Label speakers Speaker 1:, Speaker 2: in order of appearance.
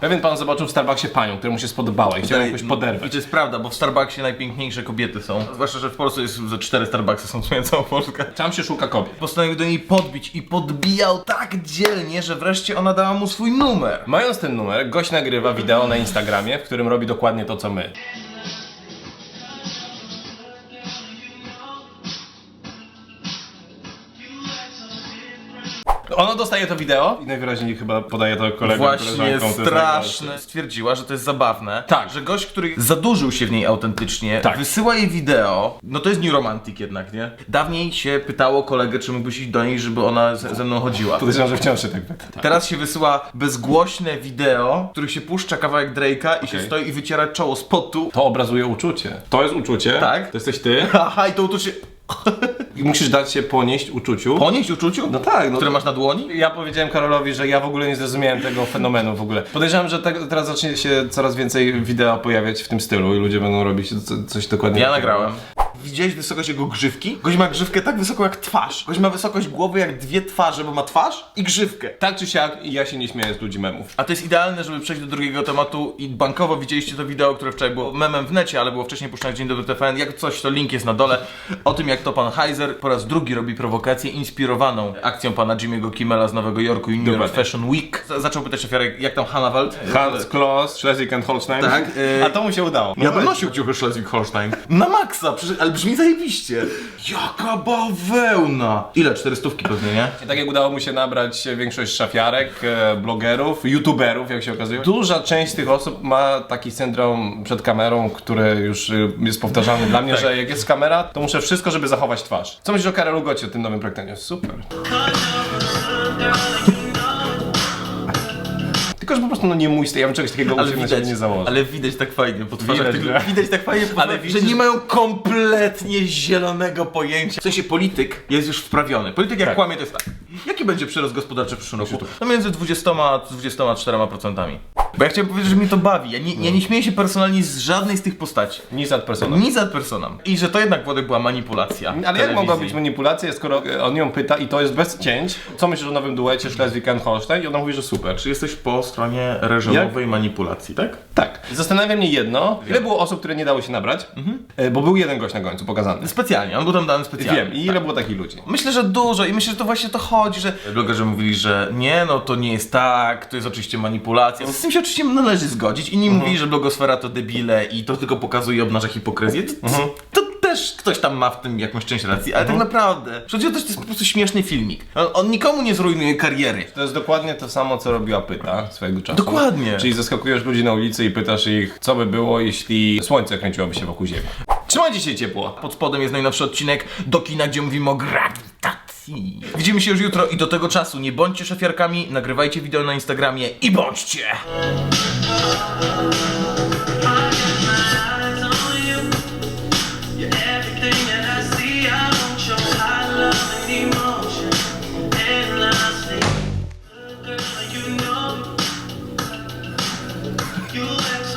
Speaker 1: Pewien pan zobaczył w Starbucksie panią, która mu się spodobała i chciał ją jakoś
Speaker 2: I
Speaker 1: poderwać.
Speaker 2: to jest prawda, bo w Starbucksie najpiękniejsze kobiety są. Zwłaszcza, że w Polsce jest ze cztery Starbucksy są w sumie całą Polskę.
Speaker 1: Tam się szuka kobiet.
Speaker 2: Postanowił do niej podbić i podbijał tak dzielnie, że wreszcie ona dała mu swój numer.
Speaker 1: Mając ten numer, gość nagrywa wideo na Instagramie, w którym robi dokładnie to, co my. Ona dostaje to wideo i najwyraźniej chyba podaje to kolegom,
Speaker 2: Właśnie
Speaker 1: koleżankom, które
Speaker 2: straszne. Stwierdziła, że to jest zabawne.
Speaker 1: Tak.
Speaker 2: Że gość, który zadłużył się w niej autentycznie,
Speaker 1: Tak.
Speaker 2: wysyła jej wideo. No to jest new romantic jednak, nie? Dawniej się pytało kolegę, czy mógłbyś iść do niej, żeby ona ze, ze mną chodziła.
Speaker 1: Podejrzewam, że wciąż się tak pyta. Tak.
Speaker 2: Teraz się wysyła bezgłośne wideo, w których się puszcza kawałek Drake'a i się
Speaker 1: Okej.
Speaker 2: stoi i wyciera czoło z potu.
Speaker 1: To obrazuje uczucie. To jest uczucie.
Speaker 2: Tak.
Speaker 1: To jesteś ty.
Speaker 2: Haha, i to uczucie...
Speaker 1: I musisz dać się ponieść uczuciu.
Speaker 2: Ponieść uczuciu?
Speaker 1: No tak, no
Speaker 2: Które masz na dłoni?
Speaker 1: Ja powiedziałem Karolowi, że ja w ogóle nie zrozumiałem tego fenomenu w ogóle. Podejrzewam, że te, teraz zacznie się coraz więcej wideo pojawiać w tym stylu i ludzie będą robić co, coś dokładnie
Speaker 2: Ja
Speaker 1: takiego.
Speaker 2: nagrałem. Widziałeś wysokość jego grzywki? Gość ma grzywkę tak wysoką jak twarz. Gość ma wysokość głowy jak dwie twarze, bo ma twarz i grzywkę.
Speaker 1: Tak czy siak, ja się nie śmieję z ludzi memów.
Speaker 2: A to jest idealne, żeby przejść do drugiego tematu i bankowo widzieliście to wideo, które wczoraj było memem w necie, ale było wcześniej puszczone w Dzień Dobry TVN. Jak coś, to link jest na dole. O tym, jak to pan Heiser po raz drugi robi prowokację inspirowaną akcją pana Jimmy'ego Kimmela z Nowego Jorku i New York
Speaker 1: Dokładnie.
Speaker 2: Fashion Week. Z- Zaczął pytać ofiarek, jak tam Hannawald?
Speaker 1: Hans Kloss, Schleswig and Holstein.
Speaker 2: Tak, yy,
Speaker 1: A to mu się udało.
Speaker 2: Ja bym nosił ciuchy Schleswig-Holstein. Na maksa, przecież- ale brzmi zajebiście. Jaka bawełna. Ile? Cztery stówki pewnie, nie?
Speaker 1: I tak jak udało mu się nabrać większość szafiarek, e, blogerów, youtuberów, jak się okazuje. Duża część z tych osób ma taki syndrom przed kamerą, który już y, jest powtarzalny dla mnie, że jak jest kamera, to muszę wszystko, żeby zachować twarz. Co myślisz o Karolu Gocie, o tym nowym projektaniu? Super. Tylko, że po prostu no nie mój styl, ja bym czegoś takiego
Speaker 2: Ale
Speaker 1: na
Speaker 2: widać,
Speaker 1: siebie nie założył.
Speaker 2: ale widać tak fajnie po twarzach
Speaker 1: Widać, że-
Speaker 2: widać tak fajnie po
Speaker 1: Ale widzisz,
Speaker 2: że nie mają kompletnie zielonego pojęcia. W sensie polityk jest już wprawiony. Polityk jak
Speaker 1: Tak.
Speaker 2: kłamie to jest tak. Jaki będzie przyrost gospodarczy w przyszłym roku? No między 20 a 24%. Bo ja chciałem powiedzieć, że mnie to bawi. Ja nie, ja nie śmieję się personalnie z żadnej z tych postaci.
Speaker 1: Nic ad personam.
Speaker 2: Nic ad personam. I że to jednak Włodek była manipulacja.
Speaker 1: Ale jak
Speaker 2: telewizji.
Speaker 1: mogła być manipulacja, skoro e, on ją pyta i to jest bez cięć, co myślisz o nowym duecie Schleswig and Holstein? I ona mówi, że super.
Speaker 2: Czy jesteś po stronie reżimowej manipulacji, tak?
Speaker 1: Tak. Zastanawia mnie jedno, ile było osób, które nie dało się nabrać, E, bo był jeden gość na końcu pokazany.
Speaker 2: Specjalnie, on był tam dany specjalnie.
Speaker 1: Wiem, i ile było takich ludzi.
Speaker 2: Myślę, że dużo i myślę, że to właśnie to chodzi, że blogerzy mówili, że nie, no to nie jest tak, to jest oczywiście manipulacja. Z tym się oczywiście należy zgodzić. Inni mówili, że blogosfera to debile i to tylko pokazuje i obnaża hipokryzję. To, to też ktoś tam ma w tym jakąś część racji, ale tak naprawdę, przecież to jest po prostu śmieszny filmik. On, on nikomu nie zrujnuje kariery.
Speaker 1: To jest dokładnie to samo, co robiła Pyta swojego czasu.
Speaker 2: Dokładnie.
Speaker 1: Czyli zaskakujesz ludzi na ulicy i pytasz ich, co by było, jeśli słońce kręciłoby się wokół Ziemi. Trzymajcie się ciepło.
Speaker 2: Pod spodem jest najnowszy odcinek do kina, gdzie mówimy o Widzimy się już jutro i do tego czasu nie bądźcie szafiarkami, nagrywajcie wideo na Instagramie i bądźcie!
Speaker 3: you.